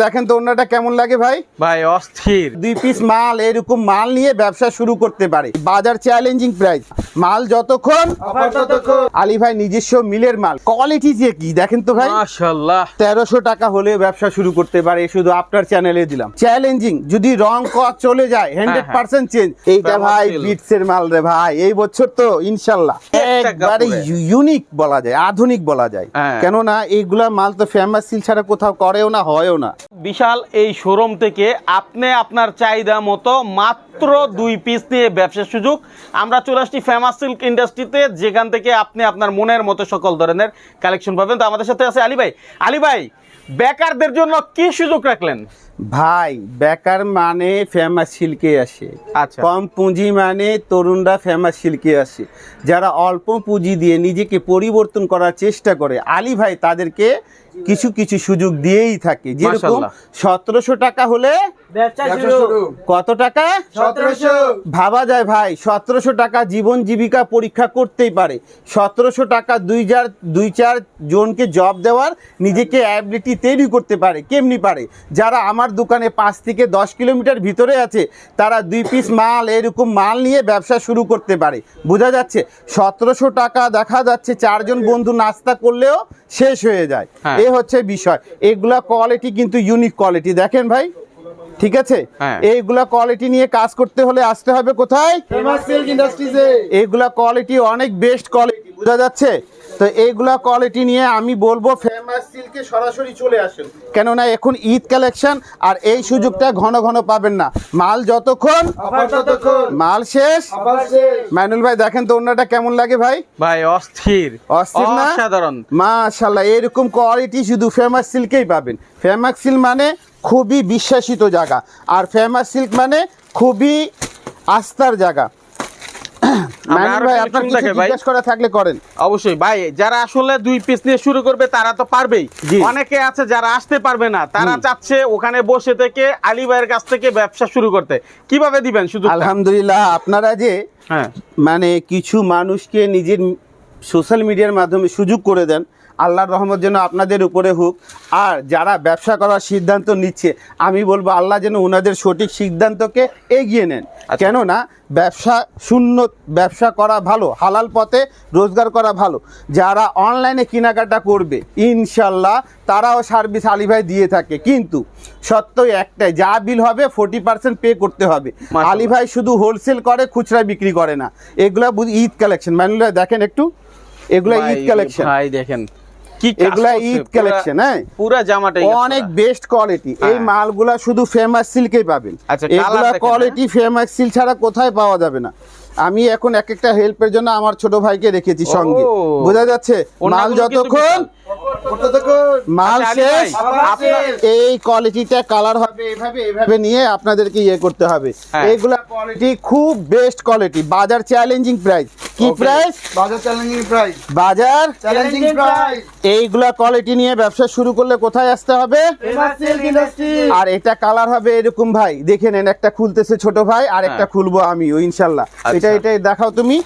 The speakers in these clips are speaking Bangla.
দেখেন তো অন্যটা কেমন লাগে ভাই? ভাই অস্থির। দুই পিস মাল এরকম মাল নিয়ে ব্যবসা শুরু করতে পারে। বাজার চ্যালেঞ্জিং প্রাইস মাল যতক্ষণ আলী ভাই নিজস্ব মিলের মাল। কোয়ালিটি যে কি দেখেন তো ভাই? মাশাআল্লাহ। তেরোশো টাকা হলে ব্যবসা শুরু করতে পারে শুধু আপনার চ্যানেলে দিলাম। চ্যালেঞ্জিং যদি রং কস চলে যায় হান্ড্রেড পার্সেন্ট চেঞ্জ এইটা ভাই বিটস এর মাল রে ভাই। এই বছর তো ইনশাল্লাহ একটা একবারে ইউনিক বলা যায় আধুনিক বলা যায়। হ্যাঁ। কেননা এইগুলা মাল তো ফেমাস সিল ছাড়া কোথাও করেও না হয়ও না। বিশাল এই শোরুম থেকে আপনি আপনার চাহিদা মতো মাত্র দুই পিস নিয়ে ব্যবসার সুযোগ। আমরা চলে আসছি ফেমাস সিল্ক ইন্ডাস্ট্রিতে যেখান থেকে আপনি আপনার মনের মতো সকল ধরনের কালেকশন পাবেন। তো আমাদের সাথে আছে আলী ভাই। আলী ভাই বেকারদের জন্য কি সুযোগ রাখলেন? ভাই বেকার মানে ফেমাস সিল্কে আসে। আচ্ছা। কম পুঁজি মানে তরুণরা ফেমাস সিল্কে আসে। যারা অল্প পুঁজি দিয়ে নিজেকে পরিবর্তন করার চেষ্টা করে আলী ভাই তাদেরকে কিছু কিছু সুযোগ দিয়েই থাকে। যেরকম সতেরোশো টাকা হলে কত টাকা? সতেরোশো। ভাবা যায় ভাই সতেরোশো টাকা জীবন জীবিকা পরীক্ষা করতেই পারে। সতেরোশো টাকা দুই চার দুই চার জনকে জব দেওয়ার নিজেকে অ্যাবিলিটি তৈরি করতে পারে কেমনি পারে? যারা আমার দোকানে পাঁচ থেকে দশ কিলোমিটার ভিতরে আছে তারা দুই পিস মাল এরকম মাল নিয়ে ব্যবসা শুরু করতে পারে। বোঝা যাচ্ছে? সতেরোশো টাকা দেখা যাচ্ছে চারজন বন্ধু নাস্তা করলেও শেষ হয়ে যায়। হ্যাঁ। এ হচ্ছে বিষয়। এগুলা কোয়ালিটি কিন্তু ইউনিক কোয়ালিটি দেখেন ভাই? ঠিক আছে? হ্যাঁ। এইগুলা কোয়ালিটি নিয়ে কাজ করতে হলে আসতে হবে কোথায়? এইগুলা কোয়ালিটি অনেক বেস্ট কোয়ালিটি বোঝা যাচ্ছে? তো এইগুলা কোয়ালিটি নিয়ে আমি বলব ফেমাস সিল্কে সরাসরি চলে আসুন। কেননা এখন ঈদ কালেকশন আর এই সুযোগটা ঘন ঘন পাবেন না। মাল যতক্ষণ মাল শেষ। মাইনুল ভাই দেখেন তো অন্যটা কেমন লাগে ভাই? ভাই অস্থির। অস্থির না? অসাধারণ। মাশাল্লাহ এরকম কোয়ালিটি শুধু ফেমাস সিল্কেই পাবেন। ফেমাস সিল্ক মানে খুবই বিশ্বাসিত জায়গা। আর ফেমাস সিল্ক মানে খুবই আস্থার জায়গা। জিজ্ঞেস করা থাকলে করেন। অবশ্যই ভাই যারা আসলে দুই পিস নিয়ে শুরু করবে তারা তো পারবেই। অনেকে আছে যারা আসতে পারবে না তারা চাচ্ছে ওখানে বসে থেকে আলী ভাইয়ের কাছ থেকে ব্যবসা শুরু করতে। কীভাবে দিবেন শুধু? আলহামদুলিল্লাহ আপনারা যে হ্যাঁ। মানে কিছু মানুষকে নিজের সোশ্যাল মিডিয়ার মাধ্যমে সুযোগ করে দেন আল্লাহর রহমত যেন আপনাদের উপরে হোক। আর যারা ব্যবসা করার সিদ্ধান্ত নিচ্ছে আমি বলব আল্লাহ যেন ওনাদের সঠিক সিদ্ধান্তকে এগিয়ে নেন। আচ্ছা। কেননা ব্যবসা শূন্য ব্যবসা করা ভালো হালাল পথে রোজগার করা ভালো। যারা অনলাইনে কেনাকাটা করবে ইনশাল্লাহ তারাও সার্ভিস আলিভাই দিয়ে থাকে। কিন্তু সত্য একটাই যা বিল হবে ফোর্টি পার্সেন্ট পে করতে হবে। আলী ভাই শুধু হোলসেল করে খুচরা বিক্রি করে না। এগুলা ঈদ কালেকশন ম্যানুলা দেখেন একটু। এগুলা ঈদ কালেকশন ভাই দেখেন। এগুলা ঈদ কালেকশন হ্যাঁ পুরা জামাটাই অনেক বেস্ট কোয়ালিটি এই হ্যাঁ। মালগুলা শুধু ফেমাস সিল্কেই পাবেন। আচ্ছা, এগুলা কোয়ালিটি ফেমাস ছাড়া কোথায় পাওয়া যাবে না। আমি এখন এক একটা হেল্পের জন্য আমার ছোট ভাইকে রেখেছি সঙ্গে। বোঝা যাচ্ছে? মাল যতক্ষণ মাল আচ্ছা, শেষ। এই কোয়ালিটিটা কালার হবে এভাবে এভাবে নিয়ে আপনাদেরকে ইয়ে করতে হবে। হ্যাঁ। এইগুলা কোয়ালিটি খুব বেস্ট কোয়ালিটি বাজার চ্যালেঞ্জিং প্রাইস কি প্রাইস বাজার চ্যালেঞ্জিং প্রাইস বাজার চ্যালেঞ্জিং প্রাইস এইগুলা কোয়ালিটি নিয়ে ব্যবসা শুরু করলে কোথায় আসতে হবে? আর এটা কালার হবে এরকম ভাই। দেখে নেন একটা খুলতেছে ছোট ভাই আর একটা হ্যাঁ। খুলবো আমি ও ইনশাল্লাহ। আচ্ছা। এটা এটা দেখাও তুমি।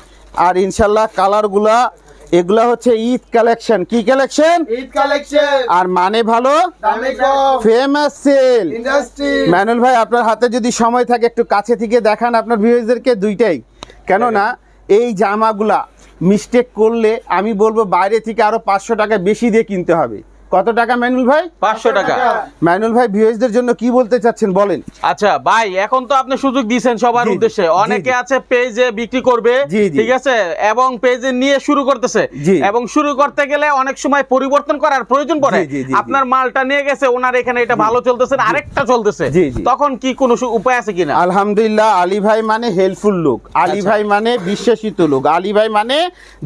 আর ইনশাল্লাহ কালারগুলা এগুলা হচ্ছে ঈদ কালেকশন। কি কালেকশন? ঈদ কালেকশন। আর মানে ভালো? Famous sell. ইন্ডাস্ট্রি। ম্যানুয়াল ভাই আপনার হাতে যদি সময় থাকে একটু কাছে থেকে দেখান আপনার ভিউয়ার্সদেরকে দুইটাই। কেননা এই জামাগুলা মিস্টেক করলে আমি বলব বাইরে থেকে আরও পাঁচশো টাকা বেশি দিয়ে কিনতে হবে। কত টাকা ম্যানুয়াল ভাই? পাঁচশো টাকা। ম্যানুয়াল ভাই ভিউয়ার্সদের জন্য কি বলতে চাচ্ছেন বলেন। আচ্ছা ভাই এখন তো আপনি সুযোগ দিয়েছেন সবার উদ্দেশ্যে। অনেকে আছে পেজে বিক্রি করবে। ঠিক আছে? এবং পেজে নিয়ে শুরু করতেছে। এবং শুরু করতে গেলে অনেক সময় পরিবর্তন করার প্রয়োজন পড়ে। আপনার মালটা নিয়ে গেছে ওনার এখানে এটা ভালো চলতেছে আরেকটা চলতেছে। তখন কি কোনো উপায় আছে কিনা? আলহামদুলিল্লাহ আলী ভাই মানে হেল্পফুল লোক। আলী আচ্ছা। ভাই মানে বিশ্বাসিত লোক। আলী ভাই মানে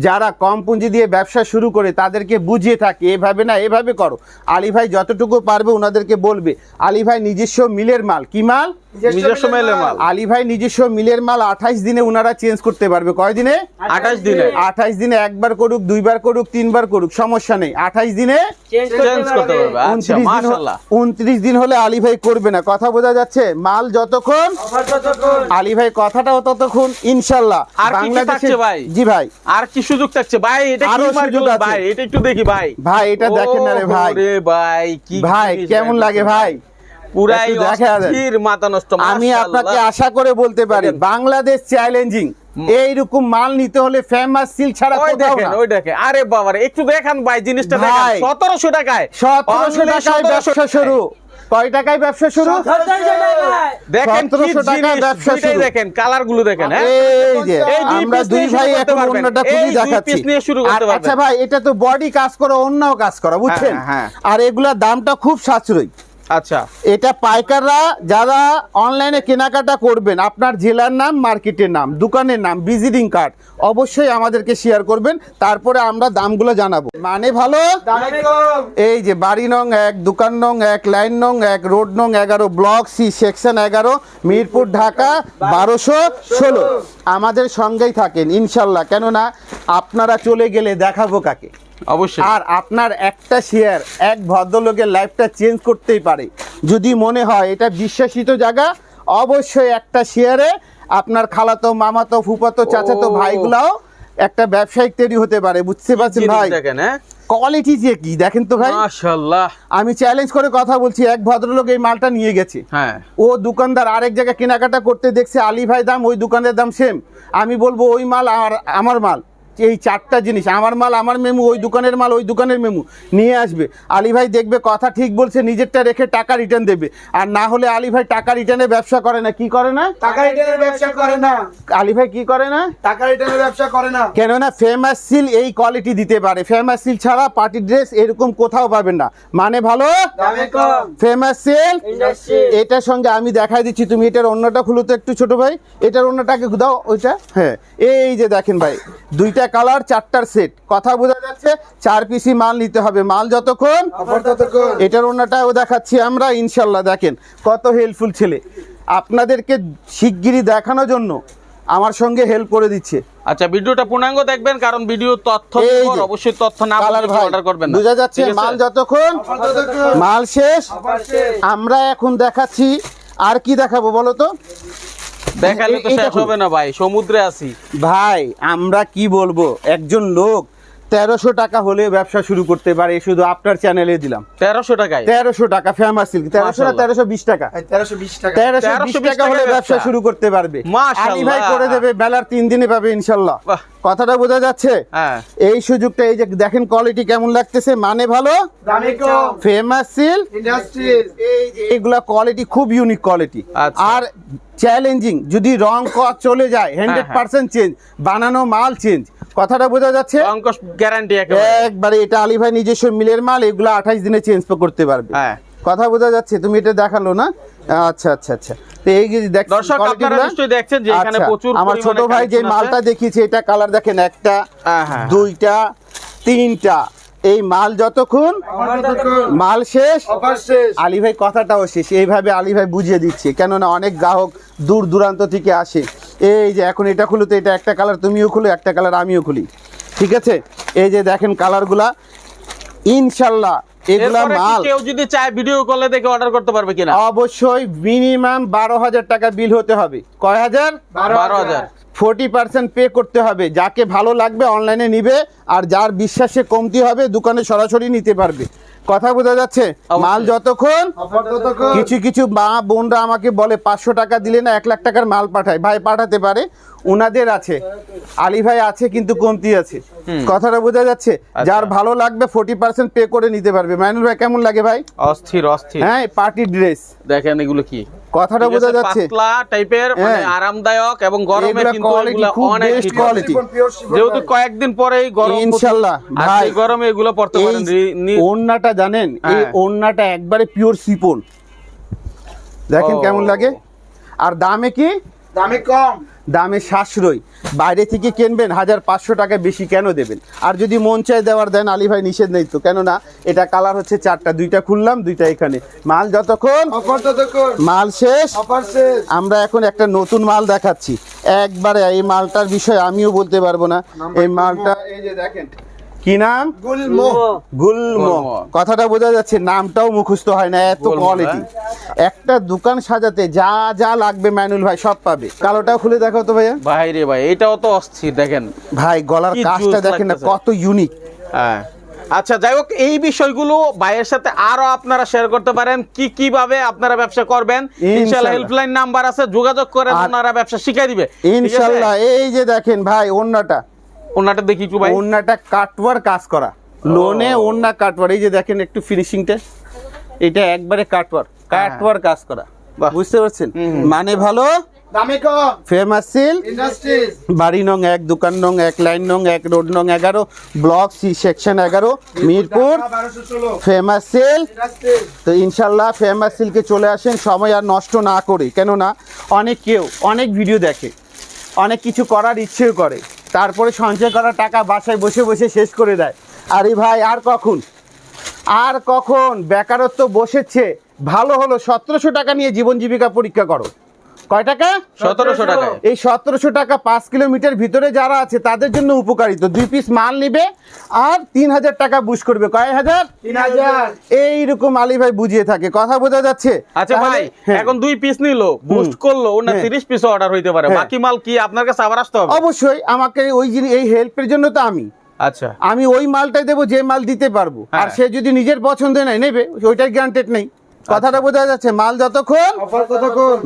যারা কম পুঁজি দিয়ে ব্যবসা শুরু করে তাদেরকে বুঝিয়ে থাকে এভাবে না এভাবে করো। আলী ভাই যতটুকু পারবে ওনাদেরকে বলবে। আলী ভাই নিজস্ব মিলের মাল। কি মাল? নিজস্ব মেলে। মাল। আলী ভাই নিজস্ব মিলের মাল আঠাইশ দিনে ওনারা চেঞ্জ করতে পারবে। কয় দিনে? আঠাশ দিনে। আঠাইশ দিনে একবার করুক দুইবার করুক তিনবার করুক সমস্যা নেই। আঠাইশ দিনে চেঞ্জ করতে পারবে। আচ্ছা উনত্রিশ দিন মাশাআল্লাহ। উনত্রিশ দিন হলে আলী ভাই করবে না। কথা বোঝা যাচ্ছে? মাল যতক্ষণ আলী ভাই কথাটাও ততক্ষণ ইনশাল্লাহ আর কি কি থাকছে ভাই? জি ভাই। আর কি সুযোগ থাকছে? ভাই এটা কি আরও সুযোগ আছে। ভাই? এটা একটু দেখি ভাই। ভাই এটা দেখেন না রে ভাই। ওরে ভাই কি ভাই কেমন লাগে ভাই? পুরাই। অস্থির মাথা নষ্ট আমি আপনাকে আশা করে বলতে পারি বাংলাদেশ চ্যালেঞ্জিং এইরকম মাল নিতে হলে ফেমাস সিল ছাড়া ওই দেখেন ওই দেখেন। আরে বাবারে একটু দেখান ভাই জিনিসটা দেখেন। ভাই। সতেরোশো টাকায়। সতেরোশো Only টাকায় ব্যবসা শুরু। কয় টাকায় ব্যবসা শুরু? দেখেন কি জিনিস, ব্যবসা দেখেন কালারগুলো দেখেন হ্যাঁ? এই যে আমরা দুই ভাই এখন অন্যটা খুবই দেখাচ্ছি। শুরু করতে আর পারবেন। আচ্ছা ভাই এটা তো বডি কাজ করে অন্যও কাজ করা বুঝছেন? হ্যাঁ, হ্যাঁ। আর এগুলা দামটা খুব সাশ্রয়ী। আচ্ছা। এটা পাইকাররা যারা অনলাইনে কেনাকাটা করবেন আপনার জেলার নাম মার্কেটের নাম দোকানের নাম ভিজিটিং কার্ড অবশ্যই আমাদেরকে শেয়ার করবেন তারপরে আমরা দামগুলো জানাব। মানে ভালো? এই যে বাড়ি নং এক দোকান নং এক লাইন নং এক রোড নং এগারো ব্লক সি সেকশন এগারো মিরপুর ঢাকা বারোশো ষোলো। আমাদের সঙ্গেই থাকেন ইনশাল্লাহ। কেননা আপনারা চলে গেলে দেখাবো কাকে। অবশ্যই। আর আপনার একটা শেয়ার এক ভদ্রলোকের লাইফটা চেঞ্জ করতেই পারে। যদি মনে হয় এটা বিশ্বাসিত জায়গা অবশ্যই একটা শেয়ারে আপনার খালাতো মামাতো ফুপাতো চাচাতো। ভাইগুলাও একটা ব্যবসায়িক তৈরি হতে পারে বুঝতে পারছেন ভাই? দেখেন হ্যাঁ? কোয়ালিটি যে কি দেখেন তো ভাই? মাশাআল্লাহ। আমি চ্যালেঞ্জ করে কথা বলছি এক ভদ্রলোক এই মালটা নিয়ে গেছে। হ্যাঁ। ও দোকানদার আরেক জায়গায় কেনাকাটা করতে দেখছে আলী ভাই দাম ওই দোকানের দাম সেম আমি বলব ওই মাল আর আমার মাল। এই চারটা জিনিস আমার মাল আমার মেমু ওই দোকানের মাল ওই দোকানের মেমু নিয়ে আসবে। আলী ভাই দেখবে কথা ঠিক বলছে নিজেরটা রেখে টাকা রিটার্ন দেবে। আর না হলে আলী ভাই টাকা রিটার্নে ব্যবসা করে না কি করে না? টাকা রিটার্নের ব্যবসা করে না। আলী ভাই কি করে না? টাকা রিটার্নের ব্যবসা করে না। কেননা ফেমাস সিল এই কোয়ালিটি দিতে পারে। ফেমাস সিল ছাড়া পার্টি ড্রেস এরকম কোথাও পাবেন না। মানে ভালো? দামে কম। ফেমাস সিল ইন্ডাস্ট্রি এটার সঙ্গে আমি দেখাই দিচ্ছি তুমি এটার অন্যটা খুলো তো একটু ছোট ভাই। এটার অন্যটাকে দাও ওইটা। হ্যাঁ এই যে দেখেন ভাই দুইটা কালার চারটার সেট। কথা বোঝা যাচ্ছে চার পিসি মাল নিতে হবে। মাল যতক্ষণ এটার অন্যটাও দেখাচ্ছি আমরা ইনশাল্লাহ। দেখেন কত হেল্পফুল ছেলে। আপনাদেরকে শিগগিরই দেখানোর জন্য আমার সঙ্গে হেল্প করে দিচ্ছে। আচ্ছা ভিডিওটা পূর্ণাঙ্গ দেখবেন কারণ ভিডিও তথ্য অবশ্যই তথ্য না কালার ভাই অর্ডার করবেন বোঝা যাচ্ছে মাল যতক্ষণ মাল শেষ শেষ। আমরা এখন দেখাচ্ছি আর কি দেখাবো বলো তো? দেখালে তো শেষ হবে না ভাই সমুদ্রে আছি। ভাই আমরা কি বলব? একজন লোক তেরোশো টাকা হলে ব্যবসা শুরু করতে পারে শুধু আপনার চ্যানেলে দিলাম। তেরোশো টাকায়? তেরোশো টাকা ফেমাস সিল্ক তেরোশো না তেরোশো বিশ টাকা। এই তেরোশো বিশ টাকা। তেরোশো বিশ টাকা হলে ব্যবসা। শুরু করতে পারবে। মাশাআল্লাহ। আলী ভাই করে দেবে বেলার তিন দিনে পাবে ইনশাল্লাহ কথাটা বোঝা যাচ্ছে? হ্যাঁ। এই সুযোগটা এই যে দেখেন কোয়ালিটি কেমন লাগতেছে মানে ভালো? ফেমাস সিল ইন্ডাস্ট্রি এইগুলা কোয়ালিটি খুব ইউনিক কোয়ালিটি আচ্ছা। আর চ্যালেঞ্জিং যদি রং চলে যায় হান্ড্রেড। পার্সেন্ট চেঞ্জ বানানো মাল চেঞ্জ কথাটা বোঝা যাচ্ছে? অঙ্ক গ্যারান্টি একবারে। এটা আলী ভাই নিজস্ব মিলের মাল এগুলো আঠাইশ দিনে চেঞ্জ করতে পারবে। হ্যাঁ। কথা বোঝা যাচ্ছে তুমি এটা দেখাল না? আচ্ছা আচ্ছা আচ্ছা। তো এই যে দেখ দর্শক আপনারা নিশ্চয়ই দেখছেন যে এখানে আচ্ছা, প্রচুর আমার ছোট ভাই যে মালটা। দেখিয়েছে এটা কালার দেখেন একটা হ্যাঁ, হ্যাঁ। দুইটা তিনটা। এই মাল যতক্ষণ মাল শেষ অফার শেষ। আলী ভাই কথাটাও শেষ। এইভাবে আলী ভাই বুঝিয়ে দিচ্ছে কেননা অনেক গ্রাহক দূর দূরান্ত থেকে আসে। এই যে এখন এটা খুলো তো এটা একটা কালার তুমিও খুলো একটা কালার আমিও খুলি। ঠিক আছে? এই যে দেখেন কালারগুলা ইনশাল্লাহ এগুলা মাল কেউ যদি চায় ভিডিও কলে দেখে অর্ডার করতে পারবে কিনা? অবশ্যই মিনিমাম বারো হাজার টাকা বিল হতে হবে। কয় হাজার? বারো হাজার। ফোর্টি পার্সেন্ট পে করতে হবে। যাকে ভালো লাগবে অনলাইনে নিবে আর যার বিশ্বাসে কমতি হবে দোকানে সরাসরি নিতে পারবে। কথা বোঝা যাচ্ছে? মাল যতক্ষণ। কিছু কিছু মা বোনরা আমাকে বলে পাঁচশো টাকা দিলে না এক লাখ টাকার মাল পাঠায়। ভাই পাঠাতে পারে। উনাদের আছে আলী ভাই আছে কিন্তু কমতি আছে। কথাটা বোঝা যাচ্ছে যার ভালো লাগবে ফোর্টি পার্সেন্ট পে করে নিতে পারবে। মাইনুল ভাই কেমন লাগে ভাই? অস্থির অস্থির। হ্যাঁ পার্টি ড্রেস দেখেন এগুলো কি? কথাটা বোঝা যাচ্ছে। পাতলা টাইপের মানে হ্যাঁ। আরামদায়ক এবং গরমে কিন্তু quality অনেক শিফন যেহেতু কয়েকদিন পরেই গরম আর ভাই। গরমে এগুলো পড়তে পারেন। ওন্নাটা জানেন এই হ্যাঁ। ওন্নাটা একবারে পিওর সিপন দেখেন কেমন লাগে? আর দামে কি? দামে কম? দামে সাশ্রয়। বাইরে থেকে কিনবেন হাজার পাঁচশো টাকা বেশি কেন দেবেন? আর যদি মন চায় দেওয়ার দেন আলী ভাই নিষেধ নেই তো। কেননা এটা কালার হচ্ছে চারটা দুইটা খুললাম দুইটা এখানে। মাল যতক্ষণ মাল শেষ শেষ। আমরা এখন একটা নতুন মাল দেখাচ্ছি। একবারে এই মালটার বিষয়ে আমিও বলতে পারব না। এই মালটা এই যে দেখেন কি নাম? গুলমো। কথাটা বোঝা যাচ্ছে নামটাও মুখস্থ হয় না এত কোয়ালিটি একটা দোকান সাজাতে যা যা লাগবে ম্যানুল ভাই সব পাবে। কালোটাও খুলে দেখো তো ভাইয়া। ভাই রে ভাই এটাও তো অস্থির দেখেন। ভাই গলার কাজটা দেখেন না কত ইউনিক হ্যাঁ। আচ্ছা যাই হোক এই বিষয়গুলো ভাইয়ের সাথে আরও আপনারা শেয়ার করতে পারেন কি কীভাবে আপনারা ব্যবসা করবেন। ইনশাআল্লাহ। ইনশাআল্লাহ। হেল্পলাইন নাম্বার আছে যোগাযোগ করে ওনারা ব্যবসা শিখাই দিবে? ইনশাল্লাহ এই যে দেখেন ভাই অন্যটা ওনাটা দেখি একটু ভাই। ওন্নাটা কাটওয়ার কাজ করা। লোনে ওন্না কাটওয়ার এই যে দেখেন একটু ফিনিশিংটা এটা একবারে কাটওয়ার কাটওয়ার কাজ করা। বাহ। বুঝতে পারছেন? মানে ভালো? দামে কম। ফেমাস সিল ইন্ডাস্ট্রিজ বাড়ি নং এক দোকান নং এক লাইন নং এক রোড নং এগারো ব্লক সি সেকশন এগারো মিরপুর ফেমাস সেল ইন্ডাস্ট্রিজ তো ইনশাল্লাহ ফেমাস সিল্কে চলে আসেন সময় আর নষ্ট না করে। কেননা অনেক কেউ অনেক ভিডিও দেখে অনেক কিছু করার ইচ্ছেও করে। তারপরে সঞ্চয় করা টাকা বাসায় বসে বসে শেষ করে দেয়। আরে ভাই, আর কখন? আর কখন? বেকারত্ব বসেছে। ভালো হলো, সতেরোশো টাকা নিয়ে জীবন জীবিকা পরীক্ষা করো। কয় টাকা? সতেরোশো টাকায়। এই সতেরোশো টাকা পাঁচ কিলোমিটার ভিতরে যারা আছে তাদের জন্য উপকারিত। দুই পিস মাল নিবে আর তিন হাজার টাকা বুশ করবে। কয় হাজার? তিন হাজার। এইরকম আলী ভাই বুঝিয়ে থাকে। কথা বোঝা যাচ্ছে? আচ্ছা ভাই হ্যাঁ। এখন দুই পিস নিলো বুস্ট করল ওনা হ্যাঁ। তিরিশ পিস অর্ডার হইতে পারে। হ্যাঁ। বাকি মাল কি আপনার কাছে আবার আসতে হবে? অবশ্যই আমাকে ওই জিনিস এই হেল্পের জন্য তো আমি। আচ্ছা। আমি ওই মালটাই দেবো যে মাল দিতে পারব। আর। সে যদি নিজের পছন্দ নেয় নেবে ওইটাই গ্রান্টেড নেই। কথাটা বোঝা যাচ্ছে মাল যতক্ষণ অফার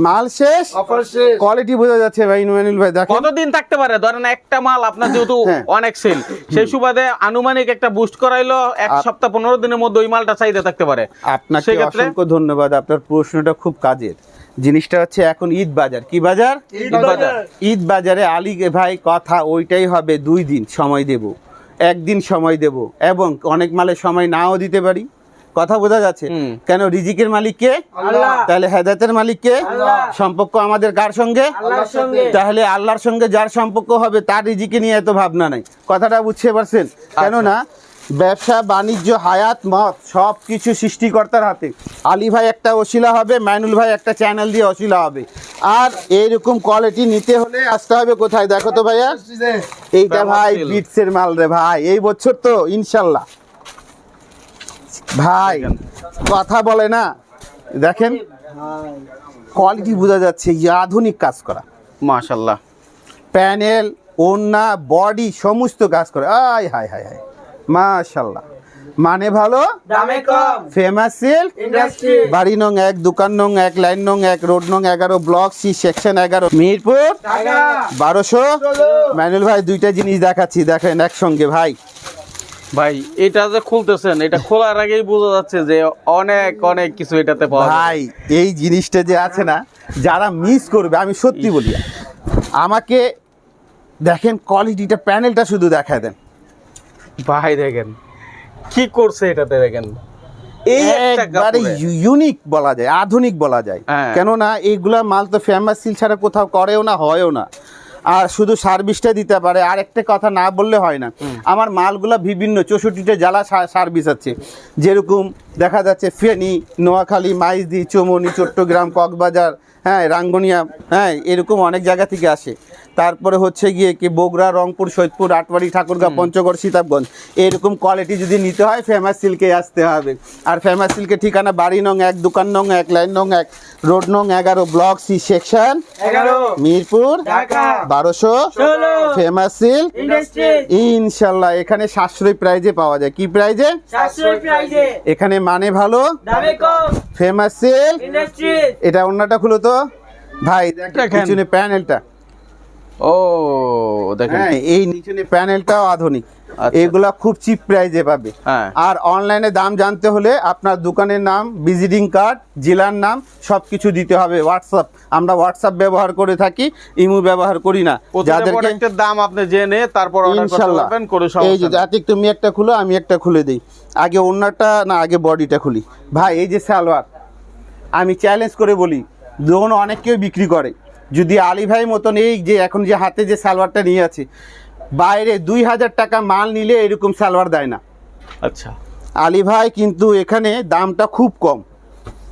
মাল শেষ অফার শেষ। কোয়ালিটি বোঝা যাচ্ছে ভাই ইনুয়ানুল ভাই দেখেন। কতদিন থাকতে পারে? ধরেন একটা মাল আপনার যেহেতু হ্যাঁ। অনেক সেল সেই সুবাদে আনুমানিক একটা বুস্ট করাইলো এক সপ্তাহ পনেরো দিনের মধ্যে ওই মালটা চাইতে থাকতে পারে। আপনাকে অসংখ্য ধন্যবাদ আপনার প্রশ্নটা খুব কাজের। জিনিসটা হচ্ছে এখন ঈদ বাজার। কি বাজার? ঈদ বাজার। ঈদ বাজারে আলী ভাই কথা ওইটাই হবে দুই দিন সময় দেব। একদিন সময় দেব এবং অনেক মালে সময় নাও দিতে পারি। কথা বোঝা যাচ্ছে। কেন রিজিকের মালিক কে তাহলে হেদায়তের মালিক কে সম্পর্ক আমাদের কার সঙ্গে? তাহলে আল্লাহর সঙ্গে যার সম্পর্ক হবে তার রিজিকে নিয়ে এত ভাবনা নাই। কথাটা বুঝতে পারছেন? কেননা ব্যবসা বাণিজ্য হায়াত মত সব কিছু সৃষ্টিকর্তার হাতে। আলী ভাই একটা অশিলা হবে মাইনুল ভাই একটা চ্যানেল দিয়ে অশিলা হবে। আর এইরকম কোয়ালিটি নিতে হলে আসতে হবে কোথায়? দেখো তো ভাইয়া। এইটা ভাই। বিটসের মাল রে ভাই। এই বছর তো ইনশাল্লাহ। ভাই কথা বলে না। দেখেন কোয়ালিটি বোঝা যাচ্ছে যে আধুনিক কাজ করা। মাশাল্লাহ প্যানেল ওন্না বডি সমস্ত কাজ করে। আয় হায় হায় হায়। মাশাল্লাহ মানে ভালো? দামে কম। ফেমাস সিল্ক ইন্ডাস্ট্রি বাড়ি নং এক দোকান নং এক লাইন নং এক রোড নং এগারো ব্লক সি সেকশন এগারো। মিরপুর? ঢাকা। বারোশো? ম্যানুল ভাই দুইটা জিনিস দেখাচ্ছি। দেখেন একসঙ্গে ভাই। ভাই এটা যে খুলতেছেন এটা খোলার আগেই বোঝা যাচ্ছে যে অনেক অনেক কিছু এটাতে পাওয়া ভাই এই জিনিসটা যে আছে না যারা মিস করবে আমি সত্যি বলি আমাকে দেখেন কোয়ালিটিটা প্যানেলটা শুধু দেখায় দেন। ভাই দেখেন কি করছে এটাতে দেখেন। এই একবারে ইউনিক বলা যায় আধুনিক বলা যায়। হ্যাঁ। কেননা এইগুলা মাল তো ফেমাস সিল ছাড়া কোথাও করেও না হয়ও না। আর শুধু সার্ভিসটা দিতে পারে আর একটা কথা না বললে হয় না। আমার মালগুলা বিভিন্ন চৌষট্টিটা জ্বালা সার্ভিস আছে। যেরকম দেখা যাচ্ছে ফেনি নোয়াখালী মাইজদি চৌমনি চট্টগ্রাম কক্সবাজার হ্যাঁ রাঙ্গনিয়া হ্যাঁ এরকম অনেক জায়গা থেকে আসে। তারপরে হচ্ছে গিয়ে কি বগুড়া রংপুর সৈয়দপুর আটবাড়ি ঠাকুরগাঁ পঞ্চগড় সীতাবগঞ্জ এরকম কোয়ালিটি যদি নিতে হয় ফেমাস সিল্কে আসতে হবে। আর ফেমাস সিল্কের ঠিকানা বাড়ি নং এক দোকান নং এক লাইন নং এক রোড নং এগারো ব্লক সি সেকশন মিরপুর বারোশো। ফেমাস সিল্ক ইনশাল্লাহ এখানে সাশ্রয়ী প্রাইজে পাওয়া যায়। কি প্রাইজে এখানে মানে ভালো। ফেমাস সিল্ক এটা অন্যটা খুলো তো। ভাই দেখেন। পিছনে প্যানেলটা। ও দেখেন। হ্যাঁ এই নিচনে প্যানেলটাও আধুনিক। আচ্ছা। এগুলা খুব চিপ প্রাইজে পাবে। হ্যাঁ। আর অনলাইনে দাম জানতে হলে আপনার দোকানের নাম ভিজিটিং কার্ড জেলার নাম সব কিছু দিতে হবে। হোয়াটসঅ্যাপ আমরা হোয়াটসঅ্যাপ ব্যবহার করে থাকি ইমু ব্যবহার করি না। যাদেরকে প্রোডাক্টের দাম আপনি জেনে তারপর কোনো এই যে নেই। তুমি একটা খুলো আমি একটা খুলে দিই। আগে অন্যটা না আগে বডিটা খুলি। ভাই এই যে সালোয়ার আমি চ্যালেঞ্জ করে বলি দোকানে অনেককেও বিক্রি করে। যদি আলী ভাই মতন এই যে এখন যে হাতে যে সালোয়ারটা নিয়ে আছে বাইরে দুই হাজার টাকা মাল নিলে এরকম সালোয়ার দেয় না। আচ্ছা। আলী ভাই কিন্তু এখানে দামটা খুব কম।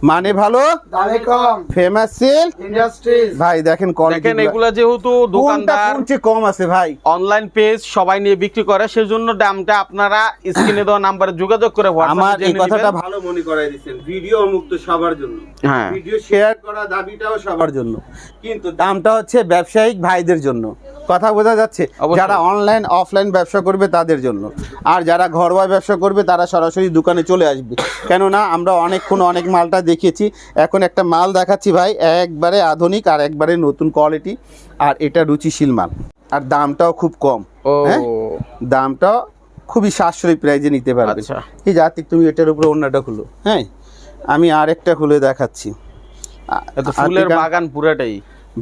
মানে ভালো? দামে কম। ফেমাস সেল ইন্ডাস্ট্রিজ ভাই দেখেন কোয়ালিটি দেখেন এগুলা যেহেতু দোকানদার কোনচে কম আছে ভাই? অনলাইন পেজ সবাই নিয়ে বিক্রি করে সেজন্য দামটা আপনারা স্ক্রিনে দেওয়া নাম্বারে যোগাযোগ করে আমার এই কথাটা ভালো মনে করাই দিচ্ছেন ভিডিও মুক্ত সবার জন্য। হ্যাঁ। ভিডিও শেয়ার করা দাবিটাও সবার জন্য। কিন্তু দামটা হচ্ছে ব্যবসায়িক ভাইদের জন্য। কথা বোঝা যাচ্ছে। যারা অনলাইন অফলাইন ব্যবসা করবে তাদের জন্য। আর যারা ঘরোয়া ব্যবসা করবে তারা সরাসরি দোকানে চলে আসবে। কেননা আমরা অনেকক্ষণ অনেক মালটা দেখেছি এখন একটা মাল দেখাচ্ছি ভাই একবারে আধুনিক আর একবারে নতুন কোয়ালিটি আর এটা রুচিশীল মাল। আর দামটাও খুব কম হ্যাঁ? দামটাও খুবই সাশ্রয়ী প্রাইজে নিতে পারবে। আচ্ছা। এই জাতিক তুমি এটার উপরে অন্যটা খুলো। হ্যাঁ? আমি আরেকটা খুলে দেখাচ্ছি। ফুলের বাগান পুরাটাই।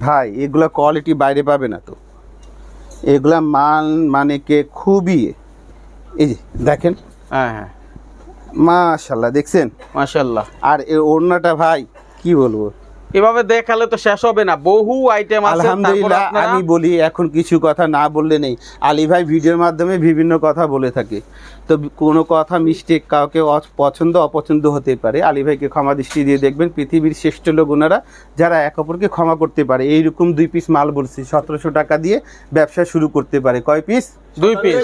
ভাই এগুলা কোয়ালিটি বাইরে পাবে না তো। এগুলা মান মানে কে খুবই এই যে দেখেন। হ্যাঁ হ্যাঁ। মাশাল্লাহ দেখছেন? মাশাল্লাহ আর এই ওড়নাটা ভাই কি বলব? এভাবে দেখালে তো শেষ হবে না বহু আইটেম আছে আলহামদুলিল্লাহ আমি বলি এখন কিছু কথা না বললে নেই। আলী ভাই ভিডিওর মাধ্যমে বিভিন্ন কথা বলে থাকে। তো কোনো কথা মিস্টেক কাউকে পছন্দ অপছন্দ হতে পারে। আলী ভাইকে ক্ষমা দৃষ্টি দিয়ে দেখবেন পৃথিবীর শ্রেষ্ঠ লোক ওনারা যারা এক অপরকে ক্ষমা করতে পারে। এইরকম দুই পিস মাল বলছি সতেরোশো টাকা দিয়ে ব্যবসা শুরু করতে পারে। কয় পিস দুই পিস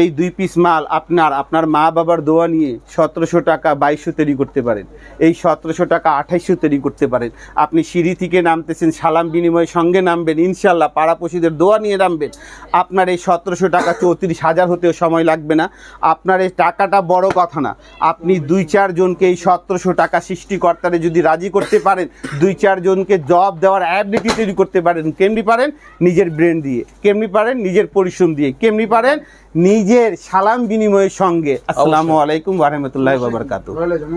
এই দুই পিস মাল আপনার আপনার মা বাবার দোয়া নিয়ে সতেরোশো টাকা বাইশশো তৈরি করতে পারেন। এই সতেরোশো টাকা আঠাইশশো তৈরি করতে পারেন। আপনি সিঁড়ি থেকে নামতেছেন সালাম বিনিময় সঙ্গে নামবেন ইনশাল্লাহ পাড়াপড়শিদের দোয়া নিয়ে নামবেন। আপনার এই সতেরোশো টাকা চৌত্রিশ হাজার হতেও সময় লাগবে না। আপনার এই টাকাটা বড় কথা না। আপনি দুই চারজনকে এই সতেরোশো টাকা সৃষ্টিকর্তারে যদি রাজি করতে পারেন দুই চারজনকে জব দেওয়ার অ্যাবিলিটি তৈরি করতে পারেন কেমনি পারেন? নিজের ব্রেন দিয়ে। কেমনি পারেন? নিজের পরিশ্রম দিয়ে। কেমনি পারেন? নিজের সালাম বিনিময়ের সঙ্গে। আসসালামু আলাইকুম ওয়া বাবার কাতু বারাকাতুহু।